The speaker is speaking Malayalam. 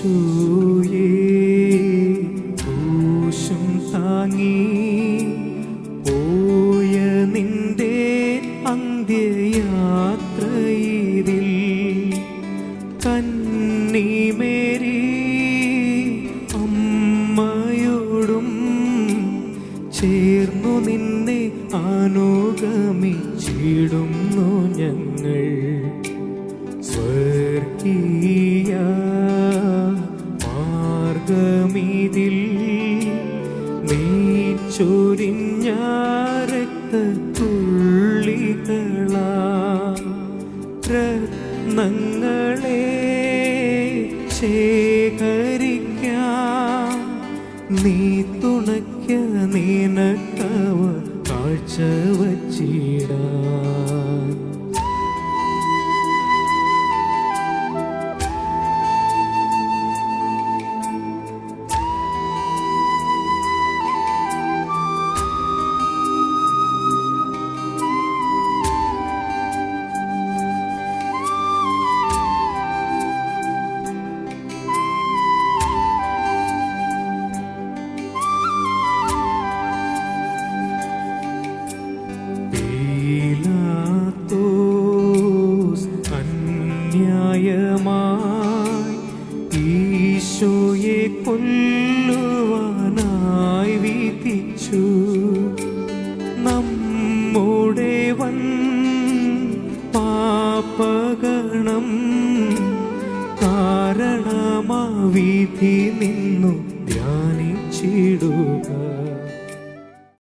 യേശുയേ ക്രൂശും താങ്ങി പോയ നിന്റെ കന്നിമേരി അമ്മയോടും ചേർന്നു നിന്നെ അനുഗമിച്ചിടുന്നു ഞങ്ങൾ. സ്വർഗീയ മാർഗമിതിൽ നീ രക്തത്തുള്ളികളാ രത്നങ്ങളെ ശേഖരിക്കാം. നീ തുണയ്ക്ക നിനക്കവ കാഴ്ച വച്ചിടാൻ ഈശോയെ കൊല്ലുവാനായി വിധിച്ചു നമ്മുടെ വൻ പാപഗണം കാരണമാ വിധി നിന്നു ധ്യാനിച്ചിടുക.